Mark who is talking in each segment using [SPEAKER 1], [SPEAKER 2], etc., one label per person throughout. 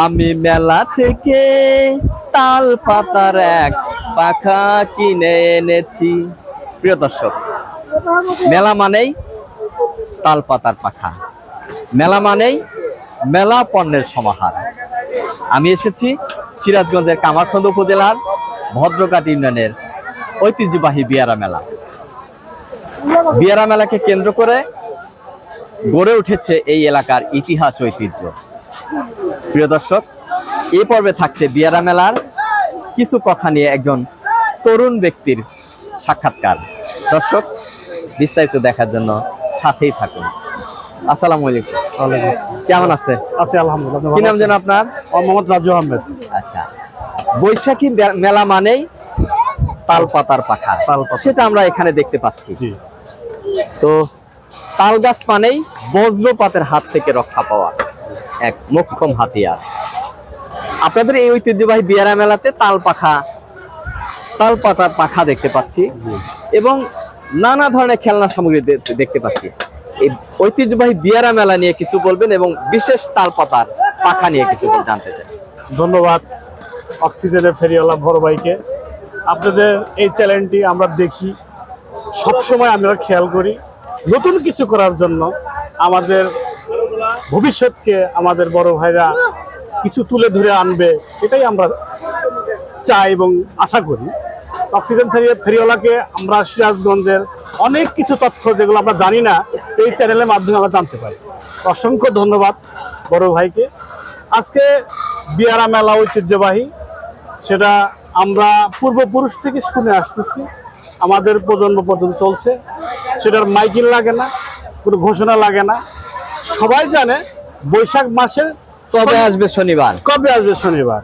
[SPEAKER 1] আমি মেলা থেকে তাল পাতার এক পাখা কিনে এনেছি। প্রিয় দর্শক, মেলা মানেই তাল পাতার পাখা। মেলা মানেই মেলা পণ্যের সমাহার। আমি এসেছি সিরাজগঞ্জের কামারখন্দ উপজেলার ভদ্রকাট ইউনিয়নের ঐতিহ্যবাহী বিয়ারা মেলা। বিয়ারা মেলাকে কেন্দ্র করে গড়ে উঠেছে এই এলাকার ইতিহাস ঐতিহ্য। প্রিয় দর্শক এই পর্বে থাকছে বিয়ারা মেলার কিছু কথা নিয়ে একজন তরুণ ব্যক্তির সাক্ষাৎকার। দর্শক বিস্তারিত দেখার জন্য সাথেই থাকুন। আসসালামু আলাইকুম। কেমন আছে?
[SPEAKER 2] আছি আলহামদুলিল্লাহ
[SPEAKER 1] কি নাম যেন আপনার?
[SPEAKER 2] মোহাম্মদ রাজু আহমেদ।
[SPEAKER 1] আচ্ছা। বৈশাখী মেলা মানেই তাল পাতার পাখা সেটা আমরা এখানে দেখতে পাচ্ছি। তো তাল গাছ মানেই বজ্রপাতের হাত থেকে রক্ষা পাওয়া। এক মোক্ষম হাতিয়ার। আপনাদের এই ঐতিহ্যবাহী বিয়ারা মেলাতে তাল পাখা তাল পাতার পাখা দেখতে পাচ্ছি এবং নানা ধরনের খেলনা সামগ্রী দেখতে পাচ্ছি। এই ঐতিহ্যবাহী বিয়ারা মেলা নিয়ে কিছু বলবেন এবং বিশেষ তাল পাতার পাখা নিয়ে কিছু জানতে চাই।
[SPEAKER 2] ধন্যবাদ অক্সিজেনের ফেরিওয়ালা বড় ভাইকে। আপনাদের এই চ্যানেলটি আমরা দেখি। সবসময় আমরা খেয়াল করি। নতুন কিছু করার জন্য আমাদের ভবিষ্যৎকে আমাদের বড় ভাইরা কিছু তুলে ধরে আনবে, এটাই আমরা চাই এবং আশা করি। অক্সিজেন সারিয়ে ফেরিওয়ালাকে আমরা সিরাজগঞ্জের অনেক কিছু তথ্য যেগুলো আমরা জানি না, এই চ্যানেলের মাধ্যমে আমরা জানতে পারি। অসংখ্য ধন্যবাদ বড় ভাইকে। আজকে বিয়ারা মেলা ঐতিহ্যবাহী, সেটা আমরা পূর্বপুরুষ থেকে শুনে আসতেছি। আমাদের প্রজন্ম পর্যন্ত চলছে। সেটার মাইকিং লাগে না, কোনো ঘোষণা লাগে না। সবাই জানে বৈশাখ মাসের
[SPEAKER 1] কবে আসবে শনিবার?
[SPEAKER 2] কবে আসবে শনিবার?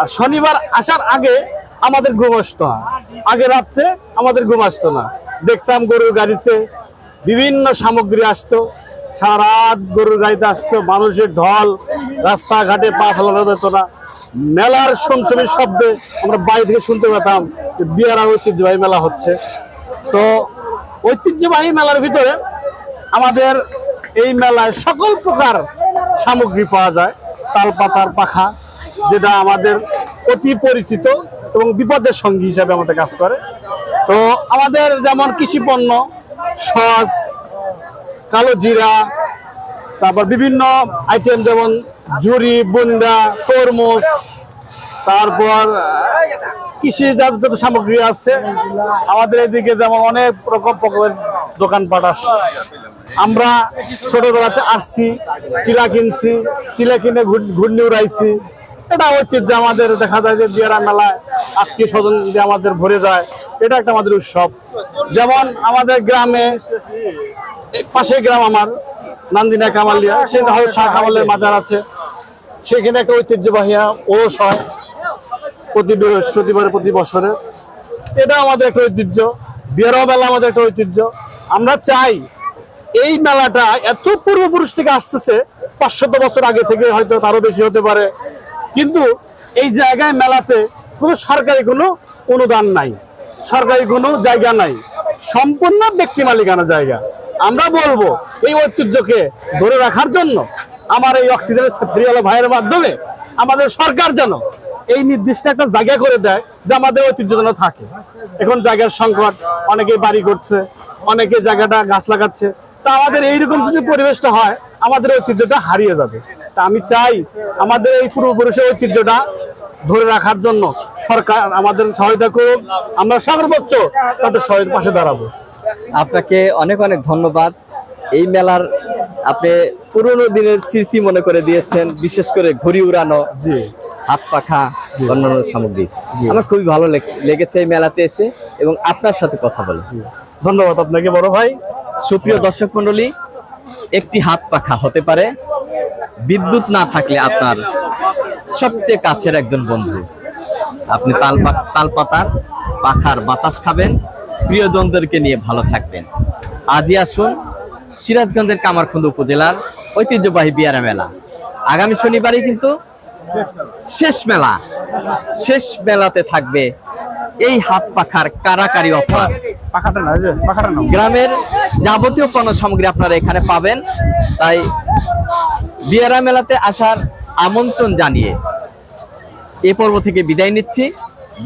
[SPEAKER 2] আর শনিবার আসার আগে আমাদের ঘুম আসতো না। আগে রাত্রে আমাদের ঘুম আসতো না। দেখতাম গরুর গাড়িতে বিভিন্ন সামগ্রী আসতো। সারা রাত গরুর গাড়িতে আসতো মানুষের ঢল রাস্তাঘাটে পা ফেলানো যেত না। মেলার শুনশুনির শব্দে আমরা বাড়ি থেকে শুনতে পেতাম যে বিয়ারা ঐতিহ্যবাহী মেলা হচ্ছে। তো ঐতিহ্যবাহী মেলার ভিতরে আমাদের এই মেলায় সকল প্রকার সামগ্রী পাওয়া যায়। তাল পাতার পাখা, যেটা আমাদের অতি পরিচিত এবং বিপদের সঙ্গী হিসাবে আমাদের কাজ করে। তো আমাদের যেমন কৃষি পণ্য, সস, কালো জিরা, তারপর বিভিন্ন আইটেম যেমন ঝুরি বুন্ডা তরমুজ, তারপর কৃষিজাত যত সামগ্রী আছে। আমাদের এদিকে যেমন অনেক রকম রকমের দোকানপাট আছে। আমরা ছোটবেলাতে আসছি, চিলা কিনছি, চিলা কিনে ঘূর্ণি উড়াইছি। এটা ঐতিহ্য আমাদের, দেখা যায় যে বিয়ারা মেলায় আত্মীয় স্বজন যে আমাদের ভরে যায়, এটা একটা আমাদের উৎসব। যেমন আমাদের গ্রামে পাশের গ্রাম আমার, নান্দিনা কামালিয়া হলো শাহ কামালের মাজার আছে। সেখানে একটা ঐতিহ্যবাহী ওরস হয় প্রতি বৃহস্পতিবার, প্রতি বছরে। এটা আমাদের একটা ঐতিহ্য। বিয়ারা মেলা আমাদের একটা ঐতিহ্য। আমরা চাই এই মেলাটা এত পূর্বপুরুষ থেকে আসতেছে, পাঁচশত বছর আগে থেকে হয়তো তারও বেশি হতে পারে। কিন্তু এই জায়গায় মেলাতে কোনো সরকারি কোনো অনুদান নাই। সরকারি কোনো জায়গা নাই। সম্পূর্ণ ব্যক্তি মালিকানা জায়গা। আমরা বলব এই ঐতিহ্যকে ধরে রাখার জন্য, আমার এই অক্সিজেনের ছাত্রীওয়ালা ভাইয়ের মাধ্যমে, আমাদের সরকার যেন এই নির্দিষ্ট একটা জায়গা করে দেয় যে আমাদের ঐতিহ্য যেন থাকে। এখন জায়গার সংকট অনেকে বাড়ি করছে অনেকে জায়গাটা গাছ লাগাচ্ছে। তা আমাদের এইরকম যদি পরিবেশটা হয় আমাদের ঐতিহ্যটা হারিয়ে যাবে। তা আমি চাই আমাদের এই পূর্বপুরুষের ঐতিহ্যটা ধরে রাখার জন্য সরকার আমাদের সহায়তা করুক। আমরা সর্বোচ্চ তাদের সহায়তা পাশে দাঁড়াবো।
[SPEAKER 1] আপনাকে অনেক অনেক ধন্যবাদ। এই মেলার আপনি পুরনো দিনের স্মৃতি মনে করে দিয়েছেন বিশেষ করে ঘুড়ি উড়ানো
[SPEAKER 2] জি।
[SPEAKER 1] হাত পাখা। অন্যান্য সামগ্রী। আমার খুবই ভালো লেগ- লেগেছে এই মেলাতে এসে এবং আপনার সাথে কথা বলে।
[SPEAKER 2] ধন্যবাদ আপনাকে বড় ভাই।
[SPEAKER 1] সুপ্রিয় দর্শক মন্ডলী একটি হাত পাখা হতে পারে বিদ্যুৎ না থাকলে আপনার সবচেয়ে কাছের একজন বন্ধু। আপনি তাল তাল পাতার পাখার বাতাস খাবেন প্রিয়জনদেরকে নিয়ে ভালো থাকবেন। আজই আসুন সিরাজগঞ্জের কামারখন্দ উপজেলার ঐতিহ্যবাহী বিয়ারা মেলা। আগামী শনিবারই কিন্তু শেষ মেলা। শেষ মেলাতে থাকবে এই হাত পাখার কারাকারি অফার। গ্রামের যাবতীয় পণ্য সামগ্রী আপনারা এখানে পাবেন। তাই বিয়ারা মেলাতে আসার আমন্ত্রণ জানিয়ে এ পর্ব থেকে বিদায় নিচ্ছি।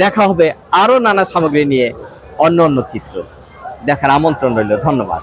[SPEAKER 1] দেখা হবে আরও নানা সামগ্রী নিয়ে অন্য অন্য চিত্র। দেখার আমন্ত্রণ রইল। ধন্যবাদ।